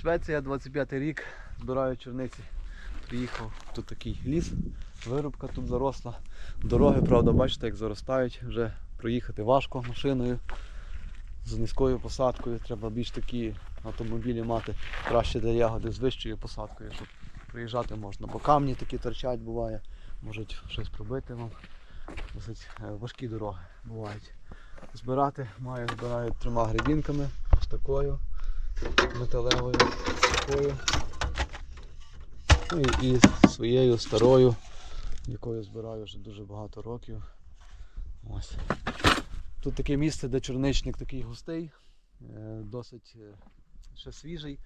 Швеція, 25 рік, збираю чорниці. Приїхав, тут такий ліс, вирубка тут заросла. Дороги, правда, бачите, як заростають, вже проїхати важко машиною з низькою посадкою. Треба більш такі автомобілі мати краще для ягоди з вищою посадкою, щоб проїжджати можна. Бо камні такі торчать буває, можуть щось пробити вам. Досить е, важкі дороги бувають. Збирати маю, збираю трьома гребінками, ось такою металевою, такою. Ну і, і своєю старою, якою збираю вже дуже багато років. Ось. Тут таке місце, де чорничник такий густий, е, досить е, ще свіжий,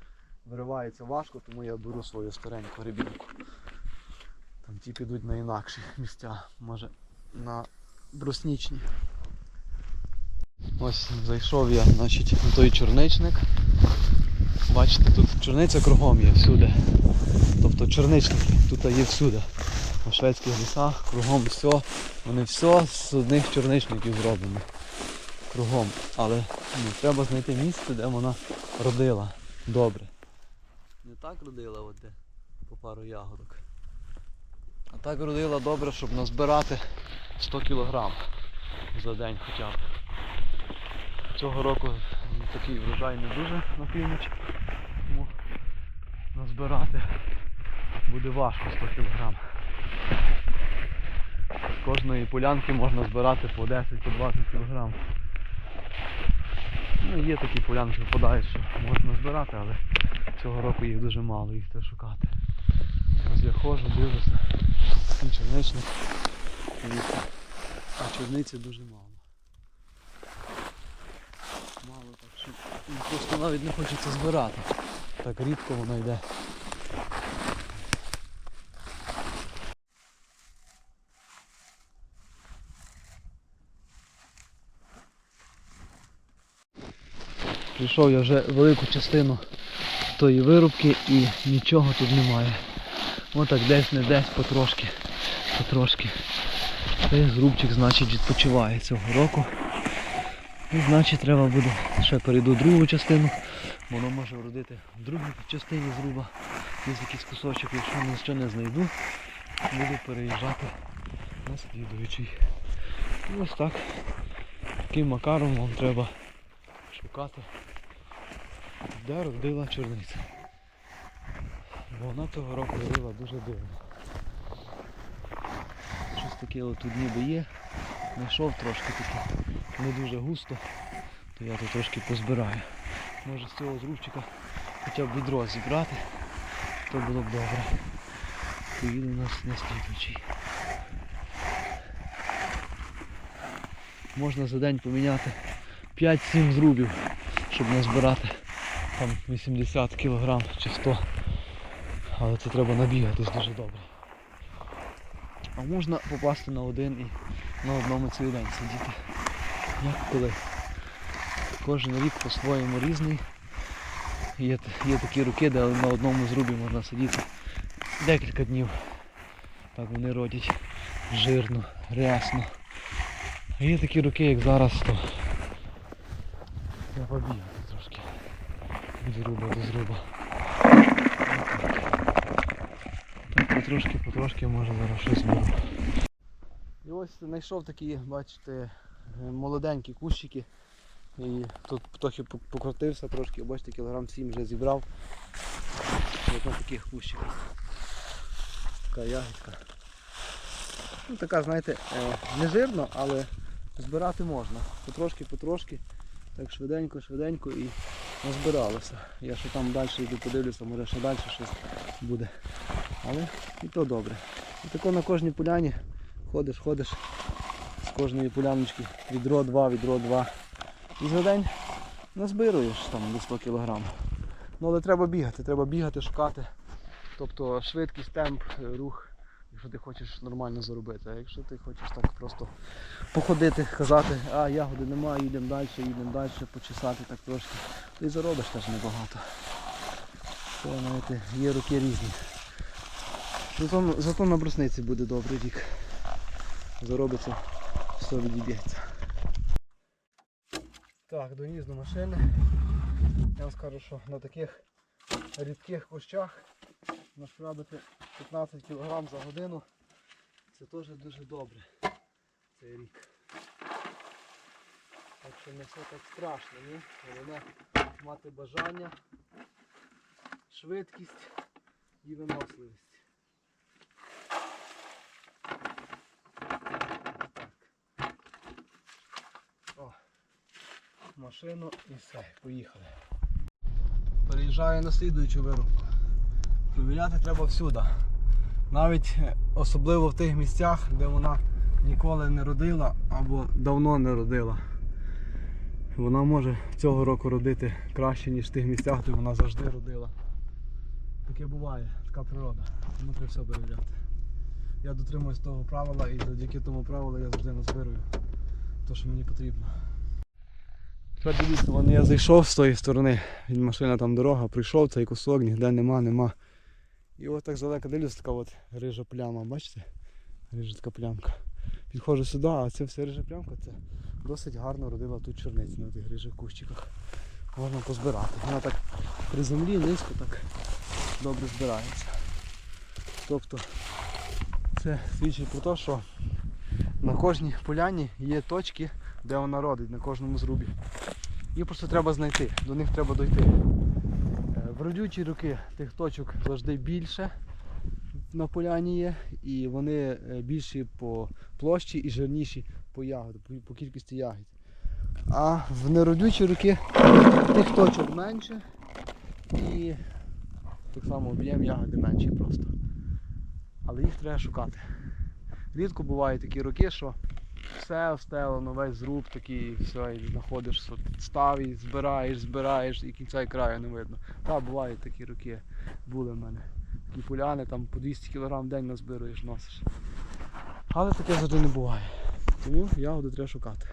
виривається важко, тому я беру свою стареньку гребінку. Там ті підуть на інакші місця, може на бруснічні. Ось зайшов я значить, на той чорничник. Бачите, тут чорниця кругом є всюди. Тобто чорничники тут є всюди. На шведських лісах, кругом все. Вони все з одних чорничників зроблені. Кругом. Але ну, треба знайти місце, де вона родила. Добре. Не так родила от де по пару ягодок. А так родила добре, щоб назбирати 100 кг за день хоча б. Цього року такий врожай не дуже на північ. Тому назбирати буде важко 100 кг. З кожної полянки можна збирати по 10-20 по кг. Ну, є такі полянки випадають, що можна збирати, але цього року їх дуже мало, їх треба шукати. Ось я ходжу, дивлюся, чорничник. Дивіться. А чорниці дуже мало. Мало так, що просто навіть не хочеться збирати. Так рідко воно йде. Прийшов я вже велику частину тої вирубки і нічого тут немає. Отак десь не десь потрошки. Потрошки. Цей зрубчик значить відпочиває цього року. І значить треба буде ще перейду другу частину. Воно може вродити в другій частині зруба. Десь якийсь кусочок, якщо нічого не знайду, буду переїжджати на слідуючий. І ось так. Таким макаром вам треба шукати, де родила чорниця. Бо вона того року родила дуже дивно. Щось таке тут ніби є. Знайшов трошки таке не дуже густо, то я тут трошки позбираю. Може з цього зрубчика хоча б відро зібрати, то було б добре. Поїду у нас на слідуючий. Можна за день поміняти 5-7 зрубів, щоб не збирати там 80 кг чи 100 але це треба набігатись дуже добре. А можна попасти на один і на одному цілий день сидіти. Як коли. Кожен рік по-своєму різний. Є, є такі роки, де на одному зрубі можна сидіти декілька днів. Так вони родять жирно, рясно. А є такі роки, як зараз, то треба бігати трошки. Від зруба до зруба. Так потрошки, потрошки може зараз щось зберу. І ось знайшов такі, бачите, молоденькі кущики. І тут трохи покрутився трошки, бачите, кілограм 7 вже зібрав. Ось на таких кущиках. Така ягідка. Ну така, знаєте, е, не жирно, але збирати можна. Потрошки, потрошки. Так швиденько, швиденько і назбиралося. Я ще там далі йду подивлюся, може ще далі щось буде. Але і то добре. І тако на кожній поляні ходиш, ходиш кожної поляночки відро два, відро два. І за день назбируєш там до 100 кг. Ну але треба бігати, треба бігати, шукати. Тобто швидкість, темп, е, рух, якщо ти хочеш нормально заробити. А якщо ти хочеш так просто походити, казати, а ягоди немає, їдемо далі, їдемо далі, почесати так трошки, і заробиш теж небагато. То, знаєте, є роки різні. Зато, зато на брусниці буде добрий рік. Заробиться, все відіб'ється. Так, доніс до машини. Я вам скажу, що на таких рідких кущах нашкрабити 15 кг за годину. Це теж дуже добре. Цей рік. Так що не все так страшно, ні? Головне мати бажання, швидкість і виносливість. Так. О, машину і все, поїхали. Переїжджаю на слідуючу вирубку. Провіряти треба всюди. Навіть е, особливо в тих місцях, де вона ніколи не родила або давно не родила. Вона може цього року родити краще, ніж в тих місцях, де вона завжди родила. Таке буває, така природа. Тому треба все перевіряти. Я дотримуюсь того правила і завдяки тому правилу я завжди назбирую те, що мені потрібно. Тепер дивіться, вон я зайшов з тої сторони, від машина там дорога, прийшов цей кусок, ніде нема, нема. І от так здалека дивлюсь, така от рижа пляма, бачите? Рижа така плямка. Підходжу сюди, а це все рижа плямка, це досить гарно родила тут чорниці на тих рижих кущиках. Можна позбирати. Вона так при землі низько так добре збирається. Тобто це свідчить про те, що на кожній поляні є точки, де вона родить, на кожному зрубі. Їх просто треба знайти, до них треба дойти. Е, В родючі роки тих точок завжди більше на поляні є, і вони е, більші по площі і жирніші по ягоді, по, кількості ягід. А в неродючі роки тих точок менше і так само об'єм ягоди менший просто. Але їх треба шукати. Рідко бувають такі роки, що все встелено, весь зруб такий, все, і знаходиш со- став і збираєш, збираєш, і кінця і краю не видно. Та бувають такі роки, були в мене. Такі поляни, там по 200 кг в день назбируєш, носиш. Але таке завжди не буває. Тому ягоду треба шукати.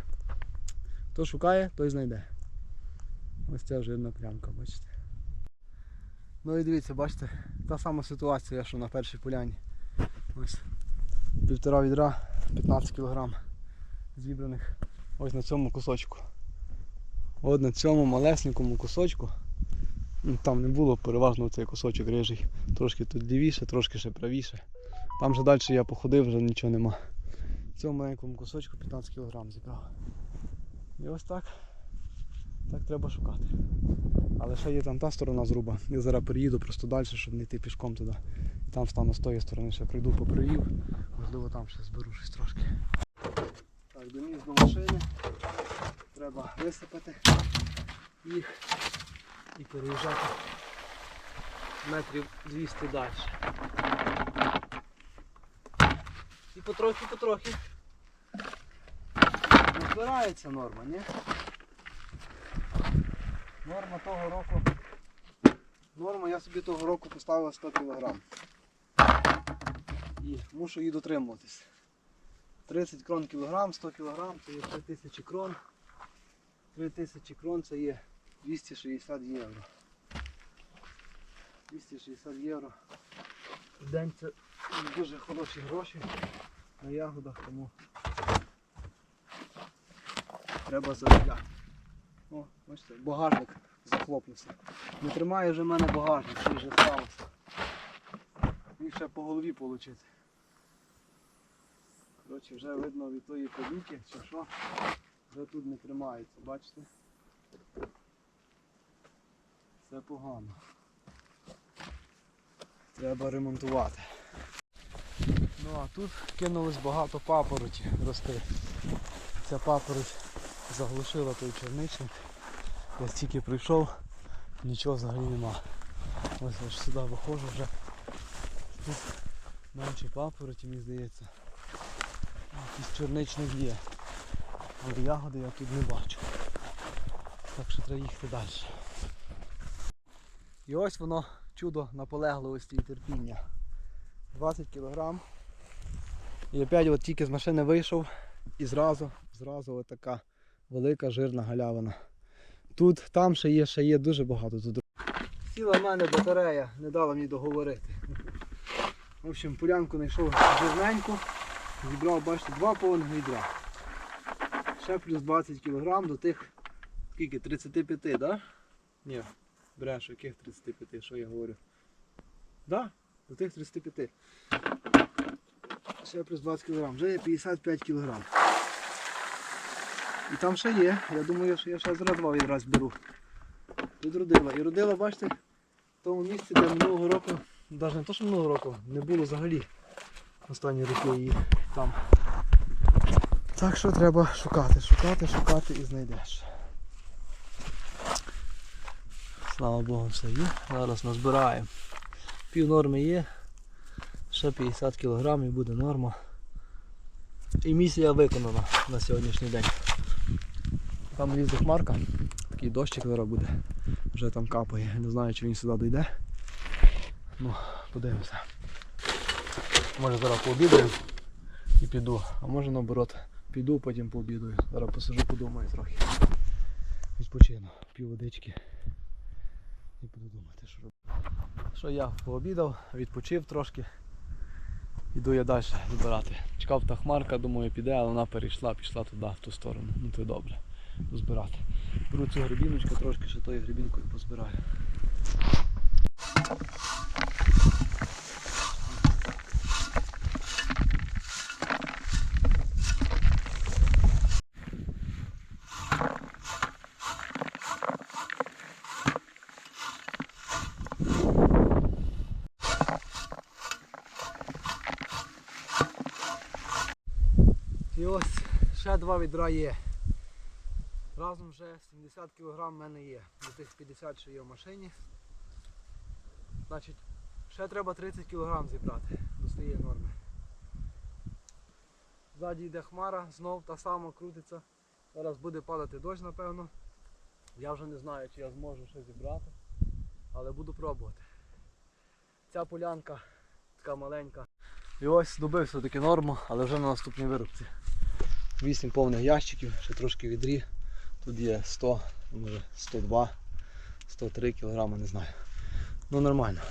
Хто шукає, той знайде. Ось ця жирна плямка, бачите. Ну і дивіться, бачите, та сама ситуація, що на першій поляні. Ось півтора відра, 15 кг зібраних ось на цьому кусочку. От на цьому малесенькому кусочку. ну, Там не було переважно цей кусочок рижий. Трошки тут лівіше, трошки ще правіше. Там же далі я походив, вже нічого нема. В цьому маленькому кусочку 15 кг зібрав. І ось так. Так треба шукати. Але ще є там та сторона зруба. Я зараз переїду просто далі, щоб не йти пішком туди. І там стану з тої сторони, ще прийду по привів. Можливо там ще зберу щось трошки. Так, доніс до машини. Треба висипати їх і переїжджати метрів 200 далі. І потрохи, потрохи. Ну, Збирається норма, ні? Норма того року. Норма я собі того року поставив 100 кг. І мушу її дотримуватись. 30 крон кілограм, 100 кілограм це є 3000 крон. 3000 крон це є 260 євро. 260 євро. В день це дуже хороші гроші на ягодах, тому треба заробляти. О, бачите, багажник захлопнувся. Не тримає вже в мене багажник, що вже сталося. Міг ще по голові отримати. Коротше, вже видно від тої подюки, чи що, вже тут не тримається, бачите? Все погано. Треба ремонтувати. Ну а тут кинулось багато папороті рости. Ця папороть заглушила той черничник. Я стільки прийшов, нічого взагалі нема. Ось аж сюди виходжу вже. Тут менше папороті, мені здається. Якийсь чорничник є. Але ягоди я тут не бачу. Так що треба їхати далі. І ось воно чудо наполегливості і терпіння. 20 кг. І опять от тільки з машини вийшов і зразу, зразу от велика жирна галявина. Тут, там ще є, ще є дуже багато тут. Сіла в мене батарея, не дала мені договорити. В общем, полянку знайшов жирненьку, зібрав, бачите, два повних відра. Ще плюс 20 кг до тих, скільки, 35, так? Да? Ні, Брешу, яких 35, що я говорю? Да? До тих 35. Ще плюс 20 кг. Вже є 55 кг. І там ще є. Я думаю, що я ще зараз два відразу беру. Тут родила. І родила, бачите, в тому місці, де минулого року, навіть не то, що минулого року, не було взагалі останні роки її там. Так що треба шукати, шукати, шукати і знайдеш. Слава Богу, все є. Зараз назбираємо. Пів норми є. Ще 50 кг і буде норма. І місія виконана на сьогоднішній день. Там лізе хмарка, такий дощик зараз буде. Вже там капає. Не знаю, чи він сюди дійде. Ну, подивимося. Може зараз пообідаю і піду. А може наоборот, піду, потім пообідаю. Зараз посижу, подумаю трохи. Відпочину, пів водички. І буду думати, що робити. Що я пообідав, відпочив трошки. Іду я далі збирати. Чекав та хмарка, думаю, піде, але вона перейшла, пішла туди, в ту сторону. Ну то добре. Збирати. Беру цю грибіночку, трошки ще тою грибінкою позбираю. І ось ще два відра є. Разом вже 70 кг в мене є. До тих 50, що є в машині. Значить, ще треба 30 кг зібрати до своєї норми. Ззаді йде хмара, знов та сама крутиться. Зараз буде падати дощ, напевно. Я вже не знаю, чи я зможу ще зібрати, але буду пробувати. Ця полянка така маленька. І ось добився таки норму, але вже на наступній виробці. 8 повних ящиків, ще трошки відрі. Тут є 100, може 102, 103 кг, не знаю. Ну нормально.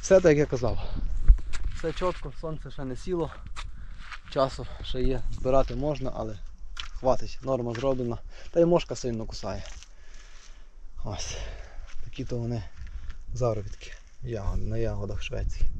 Все так як я казав. Все чітко, сонце ще не сіло. Часу ще є, збирати можна, але хватить, норма зроблена. Та й мошка сильно кусає. Ось. Такі то вони заробітки ягод, на ягодах Швеції.